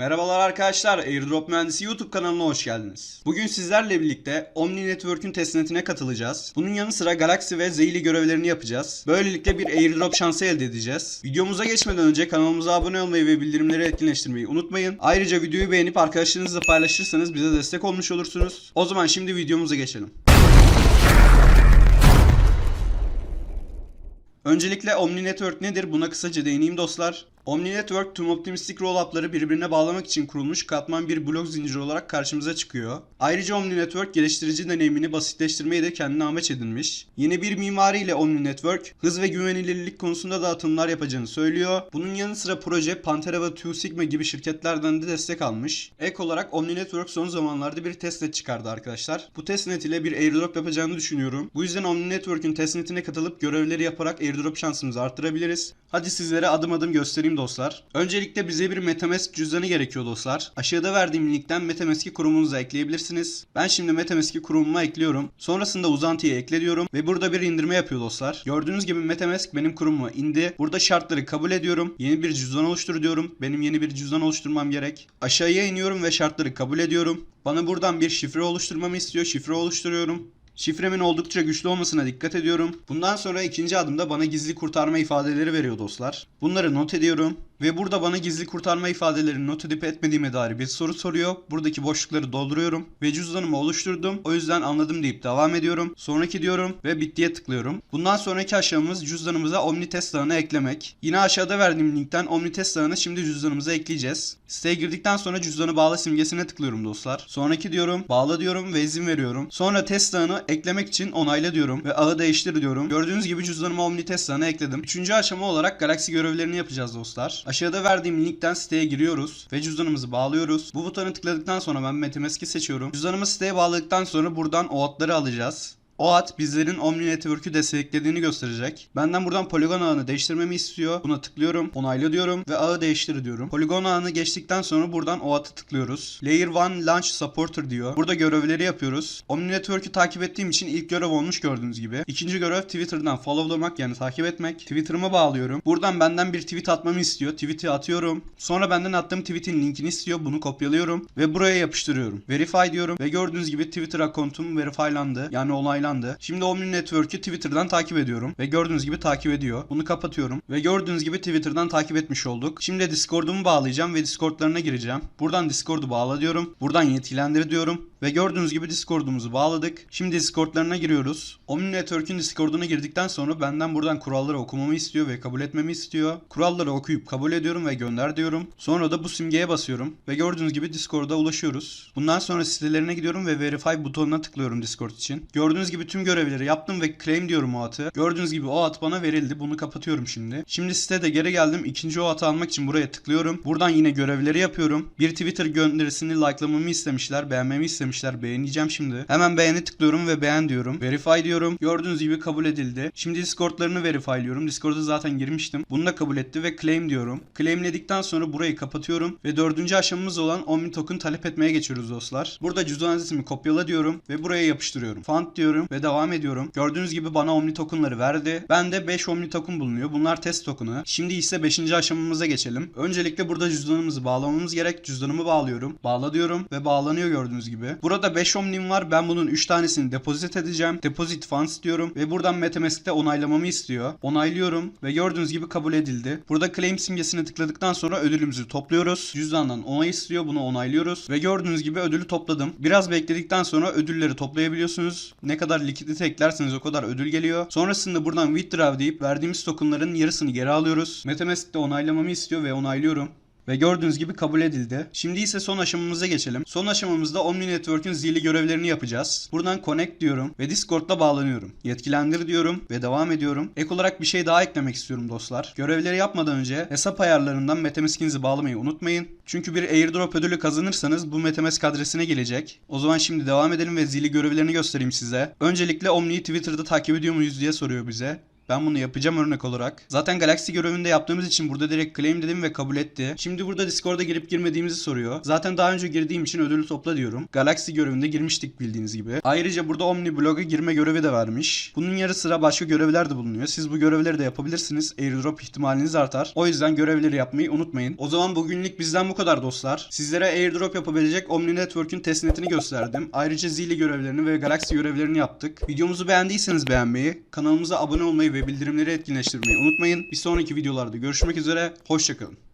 Merhabalar arkadaşlar, Airdrop Mühendisi YouTube kanalına hoş geldiniz. Bugün sizlerle birlikte Omni Network'ün testnetine katılacağız. Bunun yanı sıra Galaxy ve Zeyli görevlerini yapacağız. Böylelikle bir Airdrop şansı elde edeceğiz. Videomuza geçmeden önce kanalımıza abone olmayı ve bildirimleri etkinleştirmeyi unutmayın. Ayrıca videoyu beğenip arkadaşlarınızla paylaşırsanız bize destek olmuş olursunuz. O zaman şimdi videomuza geçelim. Öncelikle Omni Network nedir? Buna kısaca değineyim dostlar. Omni Network tüm optimistik roll-up'ları birbirine bağlamak için kurulmuş katman bir blok zinciri olarak karşımıza çıkıyor. Ayrıca Omni Network geliştirici deneyimini basitleştirmeyi de kendine amaç edinmiş. Yeni bir mimari ile Omni Network hız ve güvenilirlik konusunda da atımlar yapacağını söylüyor. Bunun yanı sıra proje Pantera ve Two Sigma gibi şirketlerden de destek almış. Ek olarak Omni Network son zamanlarda bir testnet çıkardı arkadaşlar. Bu testnet ile bir airdrop yapacağını düşünüyorum. Bu yüzden Omni Network'ün testnetine katılıp görevleri yaparak airdrop şansımızı arttırabiliriz. Hadi sizlere adım adım göstereyim dostlar. Öncelikle bize bir Metamask cüzdanı gerekiyor dostlar. Aşağıda verdiğim linkten Metamask'i kurumunuza ekleyebilirsiniz. Ben şimdi Metamask'i kurumuma ekliyorum. Sonrasında uzantıyı ekle diyorum ve burada bir indirme yapıyor dostlar. Gördüğünüz gibi Metamask benim kurumuma indi. Burada şartları kabul ediyorum. Yeni bir cüzdan oluştur diyorum. Benim yeni bir cüzdan oluşturmam gerek. Aşağıya iniyorum ve şartları kabul ediyorum. Bana buradan bir şifre oluşturmamı istiyor. Şifre oluşturuyorum. Şifremin oldukça güçlü olmasına dikkat ediyorum. Bundan sonra ikinci adımda bana gizli kurtarma ifadeleri veriyor dostlar. Bunları not ediyorum. Ve burada bana gizli kurtarma ifadelerini not edip etmediğime dair bir soru soruyor. Buradaki boşlukları dolduruyorum. Ve cüzdanımı oluşturdum. O yüzden anladım deyip devam ediyorum. Sonraki diyorum ve bittiye tıklıyorum. Bundan sonraki aşamamız cüzdanımıza Omnitest ağını eklemek. Yine aşağıda verdiğim linkten Omnitest ağını şimdi cüzdanımıza ekleyeceğiz. Siteye girdikten sonra cüzdanı bağla simgesine tıklıyorum dostlar. Sonraki diyorum, bağla diyorum ve izin veriyorum. Sonra test ağını eklemek için onayla diyorum ve ağı değiştir diyorum. Gördüğünüz gibi cüzdanıma Omnitest ağını ekledim. Üçüncü aşama olarak Galaxy görevlerini yapacağız dostlar. Aşağıda verdiğim linkten siteye giriyoruz ve cüzdanımızı bağlıyoruz. Bu butonu tıkladıktan sonra ben Metamask'i seçiyorum. Cüzdanımı siteye bağladıktan sonra buradan OAuth'ları alacağız. O at bizlerin Omni Network'ü desteklediğini gösterecek. Benden buradan poligon ağını değiştirmemi istiyor. Buna tıklıyorum. Onayla diyorum ve ağı değiştir diyorum. Poligon ağını geçtikten sonra buradan o atı tıklıyoruz. Layer 1 Launch Supporter diyor. Burada görevleri yapıyoruz. Omni Network'ü takip ettiğim için ilk görev olmuş gördüğünüz gibi. İkinci görev Twitter'dan followlamak yani takip etmek. Twitter'ıma bağlıyorum. Buradan benden bir tweet atmamı istiyor. Tweet'i atıyorum. Sonra benden attığım tweet'in linkini istiyor. Bunu kopyalıyorum ve buraya yapıştırıyorum. Verify diyorum ve gördüğünüz gibi Twitter akontum verifylandı. Yani onaylandı onaylandı. Şimdi Omni Network'ü Twitter'dan takip ediyorum ve gördüğünüz gibi takip ediyor. Bunu kapatıyorum ve gördüğünüz gibi Twitter'dan takip etmiş olduk. Şimdi Discord'umu bağlayacağım ve Discord'larına gireceğim. Buradan Discord'u bağla diyorum. Buradan yetkilendir diyorum. Ve gördüğünüz gibi Discord'umuzu bağladık. Şimdi Discord'larına giriyoruz. Omni Network'ün Discord'una girdikten sonra benden buradan kuralları okumamı istiyor ve kabul etmemi istiyor. Kuralları okuyup kabul ediyorum ve gönder diyorum. Sonra da bu simgeye basıyorum ve gördüğünüz gibi Discord'a ulaşıyoruz. Bundan sonra sitelerine gidiyorum ve Verify butonuna tıklıyorum Discord için. Gördüğünüz gibi tüm görevleri yaptım ve claim diyorum o atı. Gördüğünüz gibi o at bana verildi. Bunu kapatıyorum şimdi. Şimdi sitede geri geldim. İkinci o atı almak için buraya tıklıyorum. Buradan yine görevleri yapıyorum. Bir Twitter gönderisini like'lamamı istemişler. Beğenmemi istemişler. Beğeneceğim şimdi. Hemen beğeni tıklıyorum ve beğen diyorum. Verify diyorum. Gördüğünüz gibi kabul edildi. Şimdi Discord'larını verifyliyorum. Discord'a zaten girmiştim. Bunu da kabul etti ve claim diyorum. Claimledikten sonra burayı kapatıyorum ve dördüncü aşamamız olan Omni Token talep etmeye geçiyoruz dostlar. Burada cüzdan adresimi kopyala diyorum ve buraya yapıştırıyorum. Font diyorum ve devam ediyorum. Gördüğünüz gibi bana Omni Token'ları verdi. Bende 5 Omni Token bulunuyor. Bunlar test token'ı. Şimdi ise 5. aşamamıza geçelim. Öncelikle burada cüzdanımızı bağlamamız gerek. Cüzdanımı bağlıyorum. Bağla diyorum ve bağlanıyor gördüğünüz gibi. Burada 5 Omni'm var. Ben bunun 3 tanesini depozit edeceğim. Deposit funds diyorum ve buradan Metamask'te onaylamamı istiyor. Onaylıyorum ve gördüğünüz gibi kabul edildi. Burada claim simgesini tıkladıktan sonra ödülümüzü topluyoruz. Cüzdandan onay istiyor. Bunu onaylıyoruz ve gördüğünüz gibi ödülü topladım. Biraz bekledikten sonra ödülleri toplayabiliyorsunuz. Ne kadar likidite eklerseniz o kadar ödül geliyor. Sonrasında buradan withdraw deyip verdiğimiz tokenların yarısını geri alıyoruz. Metamask'te onaylamamı istiyor ve onaylıyorum. Ve gördüğünüz gibi kabul edildi. Şimdi ise son aşamamıza geçelim. Son aşamamızda Omni Network'ün zili görevlerini yapacağız. Buradan connect diyorum ve Discord'la bağlanıyorum. Yetkilendir diyorum ve devam ediyorum. Ek olarak bir şey daha eklemek istiyorum dostlar. Görevleri yapmadan önce hesap ayarlarından Metamask'inizi bağlamayı unutmayın. Çünkü bir airdrop ödülü kazanırsanız bu Metamask adresine gelecek. O zaman şimdi devam edelim ve zili görevlerini göstereyim size. Öncelikle Omni'yi Twitter'da takip ediyor muyuz diye soruyor bize. Ben bunu yapacağım örnek olarak. Zaten Galaxy görevinde yaptığımız için burada direkt claim dedim ve kabul etti. Şimdi burada Discord'a girip girmediğimizi soruyor. Zaten daha önce girdiğim için ödülü topla diyorum. Galaxy görevinde girmiştik bildiğiniz gibi. Ayrıca burada Omni Blog'a girme görevi de vermiş. Bunun yarı sıra başka görevler de bulunuyor. Siz bu görevleri de yapabilirsiniz. Airdrop ihtimaliniz artar. O yüzden görevleri yapmayı unutmayın. O zaman bugünlük bizden bu kadar dostlar. Sizlere airdrop yapabilecek Omni Network'ün testnetini gösterdim. Ayrıca Zili görevlerini ve Galaxy görevlerini yaptık. Videomuzu beğendiyseniz beğenmeyi, kanalımıza abone olmayı ve bildirimleri etkinleştirmeyi unutmayın. Bir sonraki videolarda görüşmek üzere. Hoşçakalın.